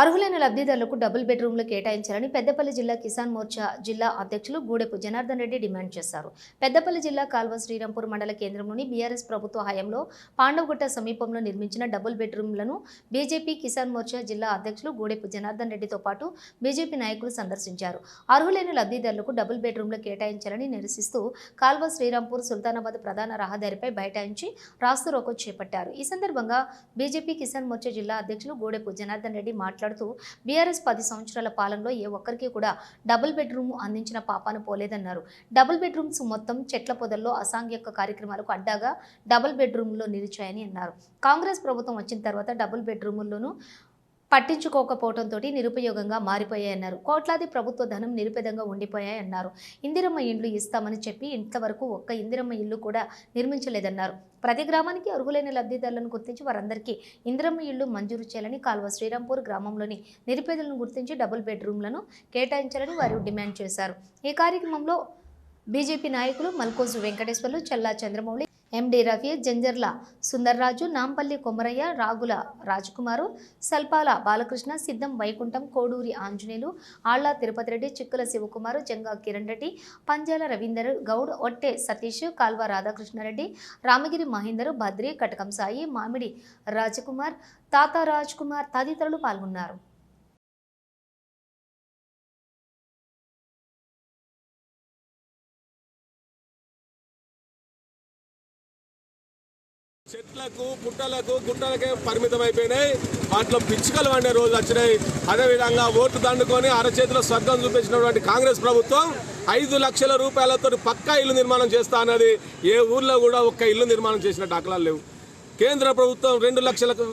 అర్హులైన లబ్ధిదారులకు డబుల్ బెడ్రూమ్లు కేటాయించాలని పెద్దపల్లి జిల్లా కిసాన్ మోర్చా జిల్లా అధ్యక్షులు గూడెపు జనార్దన్ రెడ్డి డిమాండ్ చేశారు. పెద్దపల్లి జిల్లా కాల్వ శ్రీరాంపూర్ మండల కేంద్రంలోని బీఆర్ఎస్ ప్రభుత్వ హయాంలో పాండవగుట్ట సమీపంలో నిర్మించిన డబుల్ బెడ్రూమ్లను బీజేపీ కిసాన్ మోర్చా జిల్లా అధ్యక్షులు గూడెపు జనార్దన్ రెడ్డితో పాటు బీజేపీ నాయకులు సందర్శించారు. అర్హులైన లబ్ధిదారులకు డబుల్ బెడ్రూమ్లు కేటాయించాలని నిరసిస్తూ కాల్వ శ్రీరాంపూర్ సుల్తానాబాద్ ప్రధాన రహదారిపై బైఠాయించి రాస్తు రోకో చేపట్టారు. ఈ సందర్భంగా బీజేపీ కిసాన్ మోర్చా జిల్లా అధ్యక్షులు గూడెపు జనార్దన్ రెడ్డి మాట్లాడుతూ బీఆర్ఎస్ పది సంవత్సరాల పాలనలో ఏ ఒక్కరికి కూడా డబుల్ బెడ్రూమ్ అందించిన పాపాను పోలేదన్నారు. డబుల్ బెడ్రూమ్స్ మొత్తం చెట్ల పొదల్లో అసాంఘిక కార్యక్రమాలకు అడ్డాగా డబుల్ బెడ్రూమ్లో నిలిచాయని అన్నారు. కాంగ్రెస్ ప్రభుత్వం వచ్చిన తర్వాత డబుల్ బెడ్రూముల్లోనూ పట్టించుకోకపోవడంతో నిరుపయోగంగా మారిపోయాయన్నారు. కోట్లాది ప్రభుత్వ ధనం నిరుపేదంగా ఉండిపోయాయన్నారు. ఇందిరమ్మ ఇండ్లు ఇస్తామని చెప్పి ఇంతవరకు ఒక్క ఇందిరమ్మ ఇల్లు కూడా నిర్మించలేదన్నారు. ప్రతి గ్రామానికి అర్హులైన లబ్ధిదారులను గుర్తించి వారందరికీ ఇందిరమ్మ ఇళ్ళు మంజూరు చేయాలని కాల్వ శ్రీరాంపూర్ గ్రామంలోని నిరుపేదలను గుర్తించి డబుల్ బెడ్రూమ్లను కేటాయించాలని వారు డిమాండ్ చేశారు. ఈ కార్యక్రమంలో బీజేపీ నాయకులు మల్కోజు వెంకటేశ్వర్లు చల్లా చంద్రమౌళి ఎండి రవి జంజర్ల సుందర్రాజు నాంపల్లి కొమరయ్య రాగుల రాజకుమారు సల్పాల బాలకృష్ణ సిద్ధం వైకుంఠం కోడూరి ఆంజనేయులు ఆళ్ళ తిరుపతి రెడ్డి చిక్కుల శివకుమారు జంగా కిరణ్ రెడ్డి పంజాల రవీందర్ గౌడ్ ఒట్టె సతీష్ కాల్వ రాధాకృష్ణారెడ్డి రామగిరి మహేందర్ భద్రి కటకం సాయి మామిడి రాజకుమార్ తాత రాజ్ కుమార్ తదితరులు పాల్గొన్నారు. చెట్లకు పుట్టలకు గుట్టలకే పరిమితం అయిపోయినాయి వాటిలో పిచ్చుకలు వండే రోజులు వచ్చినాయి. అదేవిధంగా ఓటు దండుకొని అరచేతిలో స్వర్గం చూపించినటువంటి కాంగ్రెస్ ప్రభుత్వం ఐదు లక్షల రూపాయలతో పక్కా ఇల్లు నిర్మాణం చేస్తా అన్నది. ఏ ఊర్లో కూడా ఒక్క ఇల్లు నిర్మాణం చేసిన దాఖలాలు లేవు. కేంద్ర ప్రభుత్వం రెండు లక్షలకు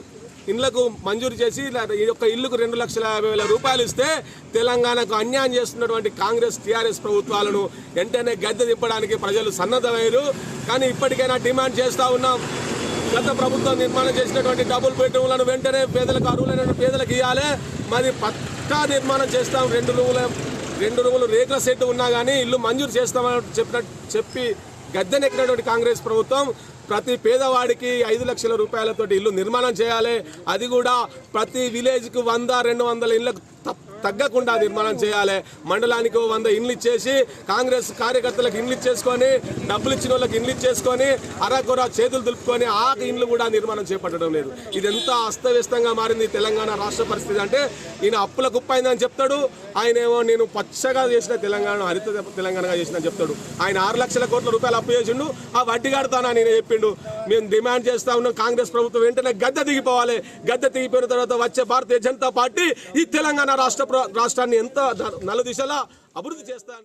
ఇళ్ళకు మంజూరు చేసి ఈ యొక్క ఇల్లుకు రెండు లక్షల యాభై వేల రూపాయలు ఇస్తే తెలంగాణకు అన్యాయం చేస్తున్నటువంటి కాంగ్రెస్ టీఆర్ఎస్ ప్రభుత్వాలను వెంటనే గద్దె తిప్పడానికి ప్రజలు సన్నద్ధమయ్యారు. కానీ ఇప్పటికైనా డిమాండ్ చేస్తూ ఉన్నాం. గత ప్రభుత్వం నిర్మాణం చేసినటువంటి డబుల్ బెడ్రూమ్లను వెంటనే పేదలకు అర్హులైన పేదలకు ఇవ్వాలి మరి పక్కా నిర్మాణం చేస్తాం. రెండు రూముల రెండు రూములు రేట్ల సెట్ ఉన్నా కానీ ఇల్లు మంజూరు చేస్తామని చెప్పిన చెప్పి గద్దెనెక్కినటువంటి కాంగ్రెస్ ప్రభుత్వం ప్రతి పేదవాడికి ఐదు లక్షల రూపాయలతో ఇల్లు నిర్మాణం చేయాలి. అది కూడా ప్రతి విలేజ్కు వంద రెండు వందల ఇళ్ళకు తప్ప తగ్గకుండా నిర్మాణం చేయాలి. మండలానికి వంద ఇండ్లు ఇచ్చేసి కాంగ్రెస్ కార్యకర్తలకు ఇండ్లు ఇచ్చేసుకొని డబ్బులు ఇచ్చిన వాళ్ళకి ఇండ్లు ఇచ్చేసుకొని అరకొర చేతులు దులుపుకొని ఆ ఇండ్లు కూడా నిర్మాణం చేపట్టడం లేదు. ఇది ఎంత అస్తవ్యస్తంగా మారింది తెలంగాణ రాష్ట్ర పరిస్థితి అంటే ఈయన అప్పుల కుప్పైందని చెప్తాడు ఆయన ఏమో నేను పచ్చగా చేసిన తెలంగాణ హరిత తెలంగాణగా చేసిన చెప్తాడు. ఆయన ఆరు లక్షల కోట్ల రూపాయలు అప్పు చేసిండు ఆ వడ్డీ కడతానా నేను చెప్పిండు. మేము డిమాండ్ చేస్తా ఉన్నాం కాంగ్రెస్ ప్రభుత్వం వెంటనే గద్దె దిగిపోవాలి. గద్దె దిగిపోయిన తర్వాత వచ్చే భారతీయ జనతా పార్టీ ఈ తెలంగాణ రాష్ట్ర రాష్ట్రాన్ని ఎంత నలుదిశలా అభివృద్ధి చేస్తా